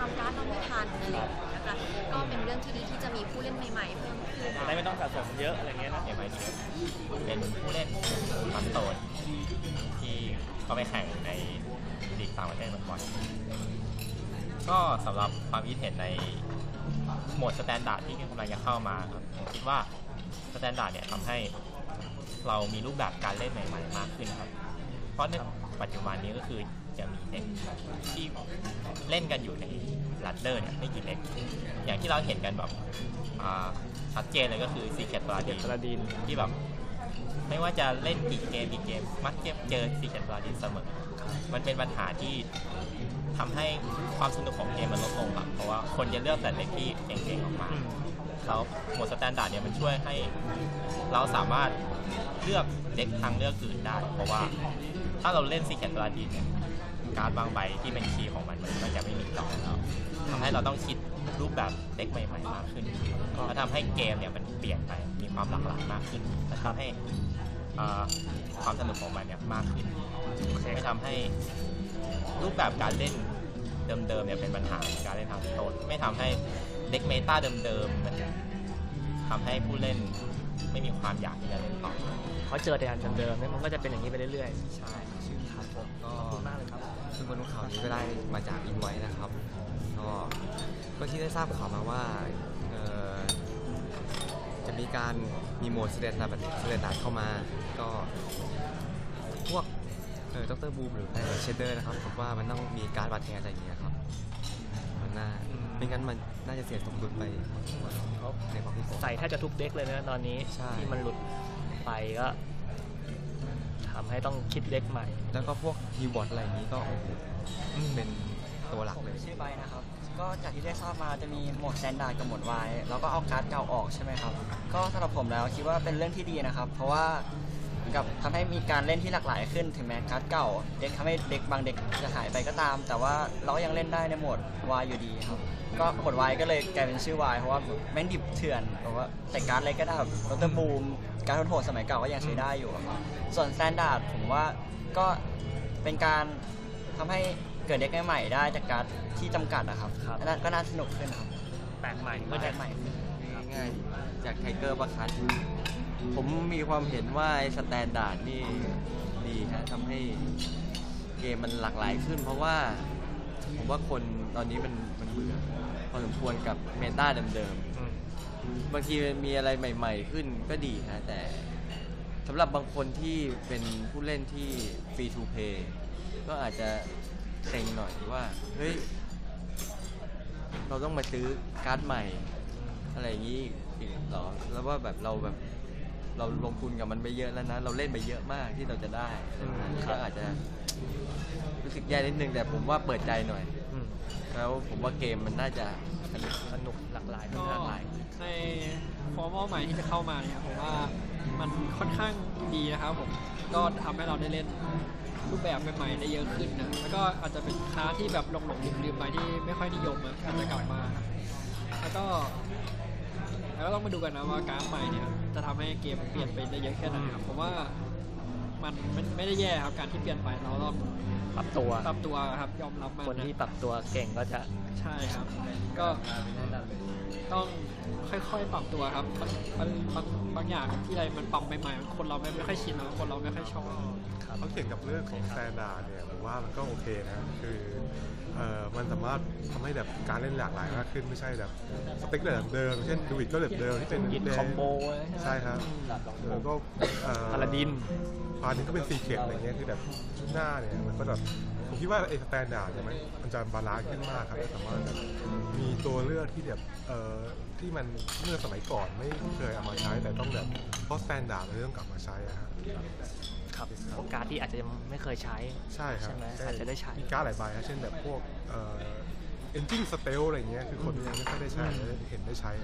อะไรอย่างเงี้ยนะคะก็เป็นเรื่องที่ดีที่จะมีผู้เล่นใหม่ๆเพิ่มขึ้น ได้ไม่ต้องสะสมเยอะอะไรเงี้ยนะเอ็มไอทีเป็นผู้เล่นมันโตนที่ก็ไปแข่งในลีกต่างประเทศมาก่อนก็สำหรับความคิดเห็นในโหมดสแตนดาร์ดที่กำลังจะเข้ามาครับผมคิดว่าสแตนดาร์ดเนี่ยทำให้เรามีรูปแบบการเล่นใหม่ ๆ มากขึ้นครับ เพราะใน ปัจจุบันนี้ก็คือจะมีเด็กที่เล่นกันอยู่ในลัดเดอร์เนี่ยไม่กี่เด็กอย่างที่เราเห็นกันแบบอ่าชัดเจนเลยก็คือซีเคทบราเก็ดีบกระดินที่แบบไม่ว่าจะเล่นกี่เกมกี่เกม มักจะเจอซีเคทบราดีเสมอ มันเป็นปัญหาที่ทำให้ความสนุกของเกมมันลดลงครับเพราะว่าคนจะเลือกแต่เด็กที่เก่งๆออกมาอืม แล้วโหมดสแตนดาร์ดเนี่ยมันช่วยให้เราสามารถเลือกเด็กทางเลือกอื่นได้ เพราะว่าถ้าเราเล่นซีแคทบราดีเนี่ยการดบางใบที่เป็นคีย์ของมันมันก็จะไม่มีต่อแล้วทำให้เราต้องคิดรูปแบบเด็กใหม่ๆมากขึ้นก็ทำให้เกมเนี่ยมันเปลี่ยนไปมีความหลากหลายมากขึ้นและทำให้ความสนุกของมันเนี่ยมากขึ้นไม่ทำให้รูปแบบการเล่นเดิมๆเนี่ยเป็นปัญหาการเล่นทางโต้นไม่ทำให้ เด็กเมตาเดิมๆมันทำให้ผู้เล่นไม่มีความอยากที่จะเล่นต่อเขาเจอแต่อันเดิมๆเนี่ยมันก็จะเป็นอย่างนี้ไปเรื่อยใช่ๆครับผมก็ขอบคุณมากเลยครับซึ่งบนเขานี้ก็ได้มาจากอินไว้นะครับ ก็ก็ที่ได้ทราบข่าวมาว่าเอ่อจะมีการมีโหมดสเตนดาร์ดสเตนดาร์ดเข้ามา ก็พวกเออดรบูมหรือเชดเดอร์นะครับผมว่ามันต้องมีการดวัดแทนอะไรอย่างเงี้ยครับมันน่าอืม ไม่งั้นมันน่าจะเสียสมดุลไปในความคิดผม ใส่แทบจะทุกเด็กเลยนะตอนนี้ใช่ ที่มันหลุดไปก็ทำให้ต้องคิดเด็กใหม่ แล้วก็พวกฮีวอตอะไรอย่างนี้ก็โอ้โหเป็นตัวหลักผมเลย ชื่อใบนะครับ ก็จากที่ได้ทราบมาจะมีโหมดสแตนดาร์ดกับโหมดวายแล้วก็เอาการ์ดเก่าออกใช่ไหมครับ ก็สำหรับผมแล้วคิดว่าเป็นเรื่องที่ดีนะครับ เพราะว่าเหมือน กับทำให้มีการเล่นที่หลากหลายขึ้นถึงแม้การ์ดเก่า เด็กทำให้เด็กบางเด็กจะหายไปก็ตาม แต่ว่าเราก็ยังเล่นได้ในโหมดวายอยู่ดีครับ ก็โหมดวายก็เลยกลายเป็นชื่อวายเพราะว่าแม่งดิบเถื่อนแบบว่าแต่การ์ดอะไรก็ได้แบบรถบูมการ์ดโหดๆสมัยเก่าก็ยังใช้ได้อยู่ครับส่วนสแตนดาร์ดผมว่าก็เป็นการทำให้เกิดเด็กใหม่ๆได้จากการ์ดที่จำกัดนะครับครับอันนั้นก็น่าสนุกขึ้นครับแปลกใหม่ก็ก็แจจะกใหม่ขึ้นง่ายๆจากไทเกอร์ประคัน ผมมีความเห็นว่าไอ้สแตนดาร์ดนี่ดีฮะทำให้เกมมันหลากหลายขึ้น เพราะว่าผมว่าคนตอนนี้มันมันเบื่อพอสมควรกับเมตาเดิมอืมๆบางทีมันมีอะไรใหม่ ๆ ขึ้นก็ดีฮะแต่สำหรับบางคนที่เป็นผู้เล่นที่ฟรีทูเพย์ก็อาจจะเซ็งหน่อยว่า เฮ้ย เราต้องมาซื้อการ์ดใหม่ อะไรอย่างนี้อีกเหรอ แล้วว่าแบบเราแบบ เราลงทุนกับมันไปเยอะแล้วนะ เราเล่นไปเยอะมากที่เราจะได้อืมก็อาจจะรู้สึกแย่นิดนึงแต่ผมว่าเปิดใจหน่อย อืมแล้วผมว่าเกมมันน่าจะสนุกสนุกหลากหลายก็หลากหลาย ในฟอร์มอลใหม่ที่จะเข้ามาเนี่ยผมว่ามันค่อนข้างดีนะครับผมก็ทำให้เราได้เล่นรูปแบบใหม่ๆได้เยอะขึ้นนะแล้วก็อาจจะเป็นค้าที่แบบหลงๆลืมๆไปที่ไม่ค่อยนิยมอะอาจจะกลับมาครับแล้วก็ แล้วก็ต้องมาดูกันนะว่าการดใหม่เนี่ยจะทำให้เกมเปลี่ยนไปได้เยอะแค่ไหนครับผมว่ามันมันไม่ได้แย่ครับการที่เปลี่ยนไปเราต้องปรับตัวปรับตัวครับยอมรับมันคนนะที่ปรับตัวเก่งก็จะใช่ครับ ก็ต้องค่อยๆปรับตัวครับบางบางบางบางอย่างที่อะไรมันปรับใหม่ๆคนเราไม่ไม่ค่อยชินแล้วคนเราไม่ค่อยชอบเขาเกี่ยวกับเรื่องของสแตนดาร์ดเนี่ยผมว่ามันก็โอเคนะคือ เอ่อมันสามารถทำให้แบบการเล่นหลากหลายมากขึ้นไม่ใช่แบบสเปคแบบเดิม เช่นดูอิดก็แบบเดิมที่เป็นยินคอมโบใช่ครับแล้วก็เอ่อ พาราดิน พาราดินก็เป็นซีเคทอะไรเงี้ยคือแบบชุดหน้าเนี่ยมันก็แบบผมคิดว่าไอ้สแตนดาร์ดเนี่ยมันมันจะบาลานซ์ขึ้นมากครับสามารถแบบมีตัวเลือกที่แบบเอ่อที่มันเมื่อสมัยก่อนไม่เคยเอามาใช้แต่ต้องแบบเพราะสแตนดาร์ดมันเริ่มกลับมาใช้อะครับ ครับโอ กาสที่อาจจะยังไม่เคยใช้ ใช่ครับใช่ไหมอาจจะได้ใช้ มีการ์ดหลายใบครับเช่นแบบพวกเอ่อ engine stealth อะไรเงี้ยคือคนยังไม่ค่อยได้ใช้อืมเห็นได้ใช้อะไร